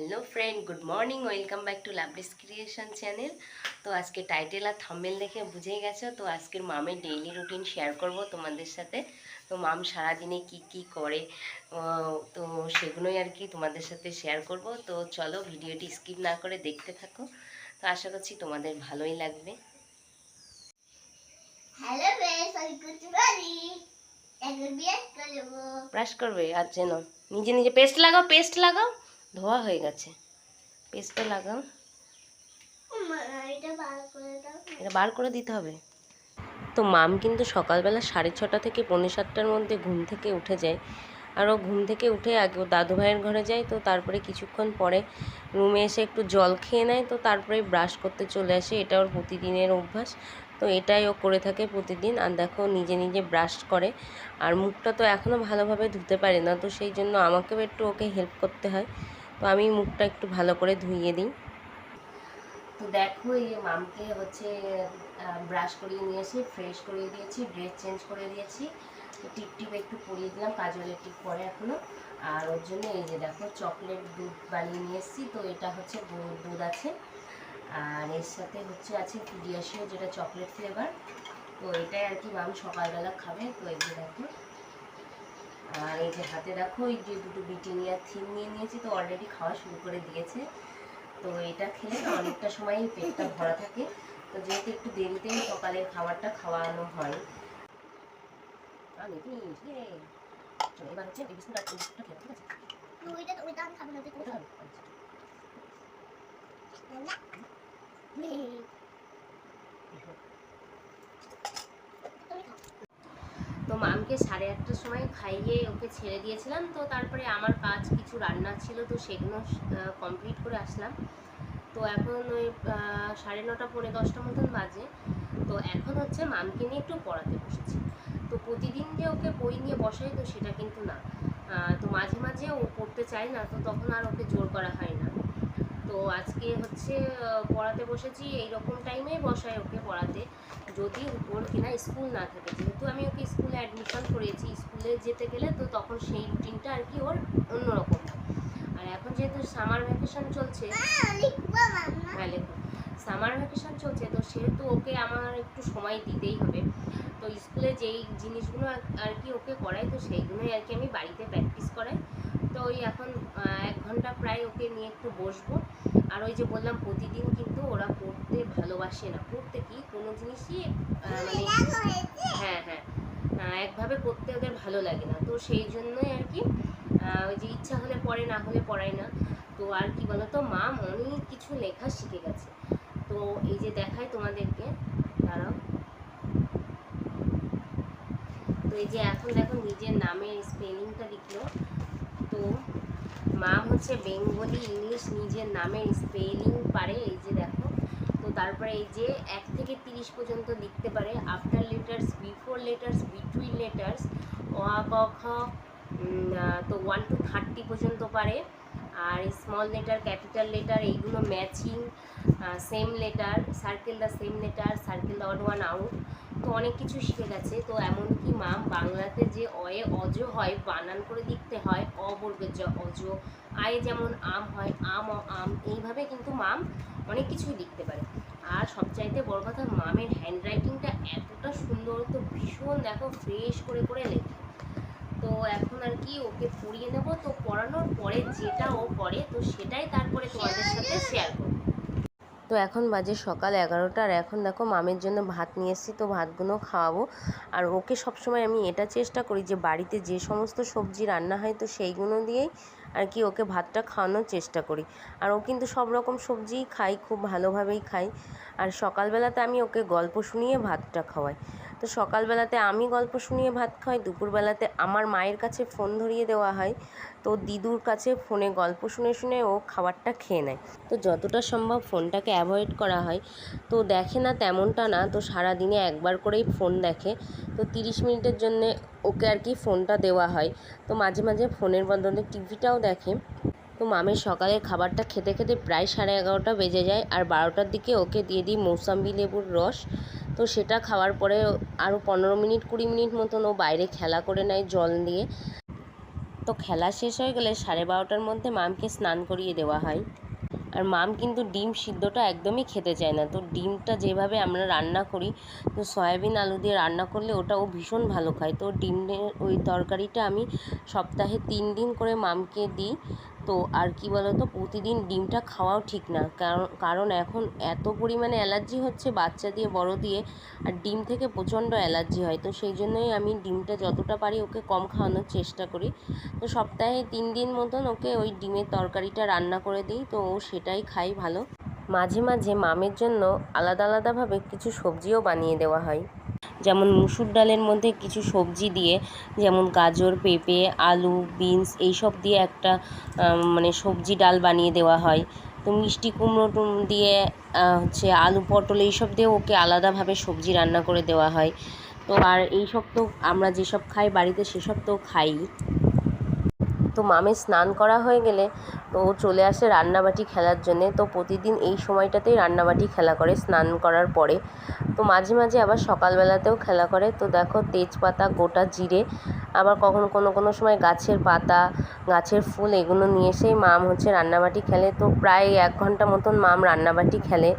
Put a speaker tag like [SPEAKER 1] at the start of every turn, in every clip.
[SPEAKER 1] Hello friend good morning welcome back to Lovely's creation channel. তো আজকে title আর thumbnail দেখে বুঝেই গেছো তো আজকের মামের ডেইলি রুটিন শেয়ার করব তোমাদের সাথে। তো মাম সারাদিনে কি কি করে তো সেগুলোই আর কি তোমাদের সাথে শেয়ার করব। তো চলো ভিডিওটি স্কিপ না করে দেখতে থাকো। তো আশা করছি তোমাদের ভালোই লাগবে। ব্রাশ করবে। আর যেন নিজে নিজে পেস্ট লাগাও পেস্ট লাগাও। ধোয়া হয়ে গেছে। পেস্টটা লাগাও।
[SPEAKER 2] মা, এটা বার করে
[SPEAKER 1] এটা বার করে দিতে হবে। তো মাম কিন্তু সকালবেলা সাড়ে ছটা থেকে পৌনে সাতটার মধ্যে ঘুম থেকে উঠে যায়। আর ও ঘুম থেকে উঠে আগে ও দাদু ভাইয়ের ঘরে যায় তো তারপরে কিছুক্ষণ পরে রুমে এসে একটু জল খেয়ে নেয় তো তারপরে ব্রাশ করতে চলে আসে। এটা ওর প্রতিদিনের অভ্যাস তো এটাই ও করে থাকে প্রতিদিন। আর দেখো নিজে নিজে ব্রাশ করে। আর মুখটা তো এখনও ভালোভাবে ধুতে পারে না তো সেই জন্য আমাকেও একটু ওকে হেল্প করতে হয়। তো আমি মুখটা একটু ভালো করে ধুইয়ে দিই। তো দেখো, এই মামকে হচ্ছে ব্রাশ করিয়ে নিয়ে এসে ফ্রেশ করিয়ে দিয়েছি ড্রেস চেঞ্জ করে দিয়েছি। টিপ টিপ একটু পরিয়ে দিলাম, কাজলের টিপ পরে এখনও। আর ওর জন্য এই যে দেখো চকলেট দুধ বানিয়ে নিয়ে এসেছি, তো এটা হচ্ছে গরুর দুধ আছে। আর এর সাথে হচ্ছে আছে পিডিয়াশিও, যেটা চকলেট ফ্লেভার তো এটাই আর কি মাম সকালবেলা খাবে, তো এই যে দেখো। আর এই যে হাতে দেখো এই যে দুটো বিটিনিয়া থিম নিয়ে নিয়েছি তো অলরেডি খাওয়া শুরু করে দিয়েছে। তো এটা খেলে অনেকটা সময় পেটটা ভরা থাকে। তো যেহেতু একটু দেরিতেই সকালের খাবারটা খাওয়ানো হয়। আমি কি এবার হচ্ছে এই বিস্কুট বিস্কুটটা খেয়ে ঠিক আছে?
[SPEAKER 2] ওইটা ওইটা আমি খাব না তুই তুমি খাও।
[SPEAKER 1] মামকে সাড়ে আটটার সময় খাইয়ে ওকে ছেড়ে দিয়েছিলাম। তো তারপরে আমার কাজ কিছু রান্না ছিল, তো সেগুলো কমপ্লিট করে আসলাম। তো এখন ওই সাড়ে নটা, পৌনে দশটা মতন বাজে। তো এখন হচ্ছে মামকে নিয়ে একটু পড়াতে বসেছি। তো প্রতিদিন যে ওকে বই নিয়ে বসাই তো সেটা কিন্তু না। তো মাঝে মাঝে ও পড়তে চায় না, তো তখন আর ওকে জোর করা হয় না। তো আজকে হচ্ছে পড়াতে বসেছি এই রকম টাইমেই বসাই ওকে পড়াতে। যদি ওর কিনা স্কুল না থাকে, যেহেতু আমি ওকে স্কুলে অ্যাডমিশন করেছি স্কুলে যেতে গেলে তো তখন সেই রুটিনটা আর কি ওর অন্যরকম। আর এখন যেহেতু সামার ভ্যাকেশন চলছে হ্যাঁ লেখো। সামার ভ্যাকেশন চলছে, তো সেহেতু ওকে আমার একটু সময় দিতেই হবে। তো স্কুলে যেই জিনিসগুলো আর- কি ওকে করাই, তো সেইগুলোই আর কি আমি বাড়িতে প্র্যাকটিস করাই। ওই এখন এক ঘণ্টা প্রায় ওকে নিয়ে একটু বসবো। আর ওই যে বললাম, প্রতিদিন কিন্তু ওরা পড়তে ভালোবাসে না। পড়তে কি? কোনো জিনিসই মানে হ্যাঁ হ্যাঁ। একভাবে করতে ওদের ভালো লাগে না। তো সেই জন্যই আর কি ওই যে ইচ্ছা হলে পড়ে, না হলে পড়ায় না। তো আর কি বলতো, মা অনেক কিছু লেখা শিখে গেছে। তো এই যে দেখাই তোমাদেরকে, দাঁড়াও। তো এই যে এখন দেখো নিজের নামের স্পেলিংটা লিখলো। তো মা হচ্ছে বেঙ্গলি ইংলিশ নিজের নামের স্পেলিং পারে, এই যে দেখো। তো তারপরে এই যে এক থেকে তিরিশ পর্যন্ত লিখতে পারে, after letters, before letters, between letters, অ ক খ তো ওয়ান টু থার্টি পর্যন্ত পারে। আর স্মল লেটার ক্যাপিটাল লেটার এইগুলো matching same letter circle the same letter circle the odd one out তো অনেক কিছু শিখে গেছে। তো এমনকি মাম বাংলাতে যে অয়ে অজ হয়, বানান করে লিখতে হয় অ বর্গের অজ, আয়ে যেমন আম হয়, আম অ আম, এইভাবে কিন্তু মাম অনেক কিছুই লিখতে পারে। আর সবচাইতে বড় কথা মামের হ্যান্ড রাইটিংটা এতটা সুন্দর, তো ভীষণ দেখো ফ্রেশ করে করে লেখে। তো এখন আর কি ওকে পড়িয়ে নেব। তো পড়ানোর পরে যেটা ও করে তো সেটাই তারপরে তোমাদের সাথে শেয়ার করব। তো এখন বাজে সকাল এগারোটা আর এখন দেখো মামের জন্য ভাত নিয়ে এসেছি তো ভাতগুলো খাওয়াবো। আর ওকে সবসময় আমি এটা চেষ্টা করি যে বাড়িতে যে সমস্ত সবজি রান্না হয় তো সেইগুলো দিয়েই আর কি ওকে ভাতটা খাওয়ানোর চেষ্টা করি। আর ও কিন্তু সব রকম সবজিই খাই খুব ভালোভাবেই খাই আর সকালবেলাতে আমি ওকে গল্প শুনিয়ে ভাতটা খাওয়াই। তো সকালবেলাতে আমি গল্প শুনিয়ে ভাত খাওয়াই, দুপুরবেলাতে আমার মায়ের কাছে ফোন ধরিয়ে দেওয়া হয়। তো দিদুর কাছে ফোনে গল্প শুনে শুনে ও খাবারটা খেয়ে নেয়। তো যতটা সম্ভব ফোনটাকে অ্যাভয়েড করা হয়। তো দেখে না তেমনটা না, তো সারা দিনে একবার করেই ফোন দেখে। তো তিরিশ মিনিটের জন্যে ওকে আর কি ফোনটা দেওয়া হয়। তো মাঝে মাঝে ফোনের বদলে টিভিটাও দেখে। তো মামের সকালের খাবারটা খেতে খেতে প্রায় সাড়ে এগারোটা বেজে যায় আর বারোটার দিকে ওকে দিয়ে দিই মৌসাম্বি লেবুর রস। তো সেটা খাওয়ার পরে আরও পনেরো মিনিট, কুড়ি মিনিট মতন ও বাইরে খেলা করে নেয় জল দিয়ে তো খেলা শেষ হয়ে গেলে সাড়ে বারোটার মধ্যে মামকে স্নান করিয়ে দেওয়া হয়। আর মাম কিন্তু ডিম সিদ্ধটা একদমই খেতে চায় না। তো ডিমটা যেভাবে আমরা রান্না করি, তো সয়াবিন আলু দিয়ে রান্না করলে ওটা ও ভীষণ ভালো খায়। তো ডিমের ওই তরকারিটা আমি সপ্তাহে তিন দিন করে মামকে দিই। তো আর কি বলতো, প্রতিদিন ডিমটা খাওয়াও ঠিক না। কারণ কারণ এখন এত পরিমাণে অ্যালার্জি হচ্ছে বাচ্চা দিয়ে, বড় দিয়ে, আর ডিম থেকে প্রচণ্ড অ্যালার্জি হয়। তো সেই জন্যই আমি ডিমটা যতটা পারি ওকে কম খাওয়ানোর চেষ্টা করি। তো সপ্তাহে তিন দিন মতন ওকে ওই ডিমের তরকারিটা রান্না করে দিই, তো ও সেটাই খাই ভালো। মাঝে মাঝে মামের জন্য আলাদা, আলাদাভাবে কিছু সবজিও বানিয়ে দেওয়া হয়। যেমন মুসুর ডালের মধ্যে কিছু সবজি দিয়ে, যেমন গাজর, পেঁপে, আলু, বিনস, এইসব দিয়ে একটা মানে সবজি ডাল বানিয়ে দেওয়া হয়। তো মিষ্টি কুমড়ো দিয়ে হচ্ছে আলু পটল এইসব দিয়ে ওকে আলাদাভাবে সবজি রান্না করে দেওয়া হয়। তো আর এইসব তো আমরা যেসব খাই বাড়িতে সেসব তো খাই। তো মামের স্নান করা হয়ে গেলে তো ও চলে আসে রান্নাবাটি খেলার জন্যে। তো প্রতিদিন এই সময়টাতেই রান্নাবাটি খেলা করে স্নান করার পরে। তো মাঝে মাঝে আবার সকালবেলাতেও খেলা করে। তো দেখো তেজপাতা, গোটা জিরে, আবার কখনো কোনো কোনো সময় গাছের পাতা, গাছের ফুল এগুলো নিয়ে এসেই মাম হচ্ছে রান্নাবাটি খেলে। তো প্রায় এক ঘণ্টা মতন মাম রান্নাবাটি খেলে।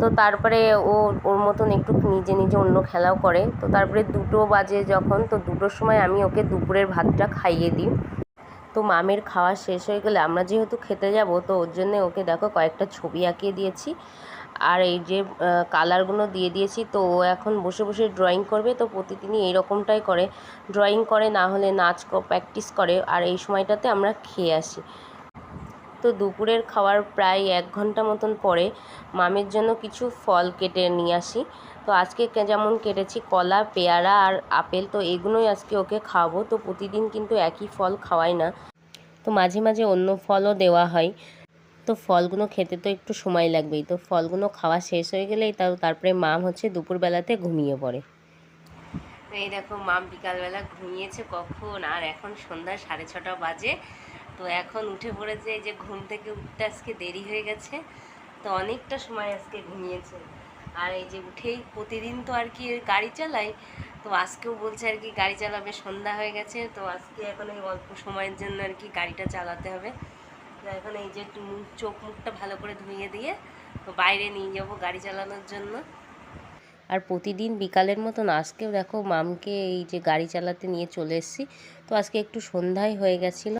[SPEAKER 1] তো তারপরে ও, ওর মতন একটু নিজে নিজে অন্য খেলাও করে। তো তারপরে দুটো বাজে যখন, তো দুটোর সময় আমি ওকে দুপুরের ভাতটা খাইয়ে দিই। তো মামের খাওয়া শেষ হয়ে গেলে আমরা যেহেতু খেতে যাব, তো ওর জন্যে ওকে দেখো কয়েকটা ছবি আঁকিয়ে দিয়েছি। আর এই যে কালারগুলো দিয়ে দিয়েছি, তো ও এখন বসে বসে ড্রয়িং করবে, তো প্রতিদিনই এইরকমটাই করে। ড্রয়িং করে না হলে নাচ প্র্যাকটিস করে। আর এই সময়টাতে আমরা খেয়ে আসি। তো দুপুরের খাওয়ার প্রায় এক ঘণ্টা মতন পরে মামের জন্য কিছু ফল কেটে নিয়ে আসি। তো আজকে যেমন কেটেছি, কলা, পেয়ারা আর আপেল, তো এগুলোই আজকে ওকে খাওয়াবো। তো প্রতিদিন কিন্তু একই ফল খাওয়াই না। তো মাঝে মাঝে অন্য ফলও দেওয়া হয়। তো ফলগুলো খেতে তো একটু সময় লাগবেই। তো ফলগুলো খাওয়া শেষ হয়ে গেলেই তার তারপরে মাম হচ্ছে দুপুরবেলাতে ঘুমিয়ে পড়ে। তো এই দেখো, মাম বিকালবেলা ঘুমিয়েছে কখন? আর এখন সন্ধ্যা সাড়ে ছটা বাজে। তো এখন উঠে পড়েছে এই যে ঘুম থেকে উঠতে আজকে দেরি হয়ে গেছে, তো অনেকটা সময় আজকে ঘুমিয়েছে। আর এই যে উঠেই প্রতিদিন তো আর কি গাড়ি চালাই, তো আজকেও বলছে আর কি গাড়ি চালাবে, সন্ধ্যা হয়ে গেছে, তো আজকে এখন এই অল্প সময়ের জন্য আর কি গাড়িটা চালাতে হবে। তো এখন এই যে চোখ মুখটা ভালো করে ধুইয়ে দিয়ে তো বাইরে নিয়ে যাব গাড়ি চালানোর জন্য। আর প্রতিদিন বিকালের মতন আজকেও দেখো মামকে এই যে গাড়ি চালাতে নিয়ে চলে এসেছি, তো আজকে একটু সন্ধ্যায় হয়ে গেছিল।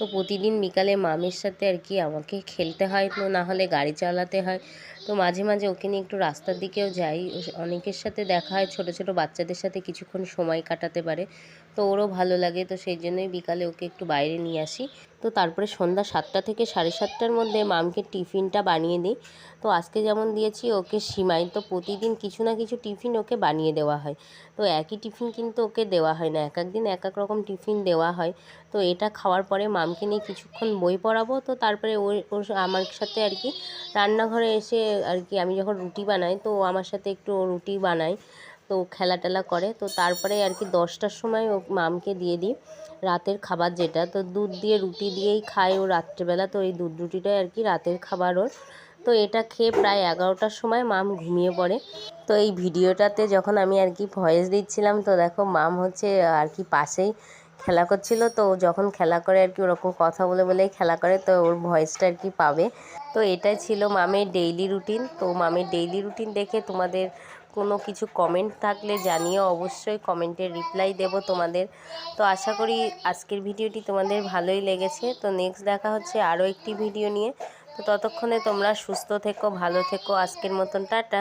[SPEAKER 1] তো প্রতিদিন বিকালে মামের সাথে আর কি আমাকে খেলতে হয় তো না হলে গাড়ি চালাতে হয়। তো মাঝে মাঝে ওকে নিয়ে একটু রাস্তার দিকেও যাই। অনেকের সাথে দেখা হয়, ছোট ছোট বাচ্চাদের সাথে কিছুক্ষণ সময় কাটাতে পারে। তো ওরও ভালো লাগে, তো সেই জন্যই বিকালে ওকে একটু বাইরে নিয়ে আসি। তো তারপরে সন্ধ্যা সাতটা থেকে সাড়ে সাতটার মধ্যে মামকে টিফিনটা বানিয়ে দিই। তো আজকে যেমন দিয়েছি, ওকে সিমাই। তো প্রতিদিন কিছু না কিছু টিফিন ওকে বানিয়ে দেওয়া হয়। তো একই টিফিন কিন্তু ওকে দেওয়া হয় না। এক এক দিন এক এক রকম টিফিন দেওয়া হয়। তো এটা খাওয়ার পরে মামকে নিয়ে কিছুক্ষণ বই পড়াবো। তো তারপরে ওর, আমার সাথে আর কি রান্নাঘরে এসে আর কি আমি যখন রুটি বানাই, তো আমার সাথে একটু রুটি বানাই তো খেলা টেলা করে। তো তারপরে আর কি দশটার সময় ও মামকে দিয়ে দিই, রাতের খাবার যেটা। তো দুধ দিয়ে রুটি দিয়েই খায় ও রাত্রেবেলা, তো এই দুধ রুটিটাই আর কি রাতের খাবার ওর। তো এটা খেয়ে প্রায় এগারোটার সময় মাম ঘুমিয়ে পড়ে। তো এই ভিডিওটাতে যখন আমি আর কি ভয়েস দিচ্ছিলাম, তো দেখো মাম হচ্ছে আর কি পাশেই খেলা করছিল, তো যখন খেলা করে আর কি ওরকম কথা বলে বলেই খেলা করে, তো ওর ভয়েসটা আর কি পাবে। তো এটাই ছিল মামের ডেইলি রুটিন তো মামের ডেইলি রুটিন দেখে তোমাদের কোনো কিছু কমেন্ট থাকলে জানিয়ে অবশ্যই কমেন্টে রিপ্লাই দেব তোমাদের। তো আশা করি আজকের ভিডিওটি তোমাদের ভালোই লেগেছে। তো নেক্সট দেখা হচ্ছে আরও একটি ভিডিও নিয়ে। তো ততক্ষণে তোমরা সুস্থ থেকো, ভালো থেকো। আজকের মতন টাটা।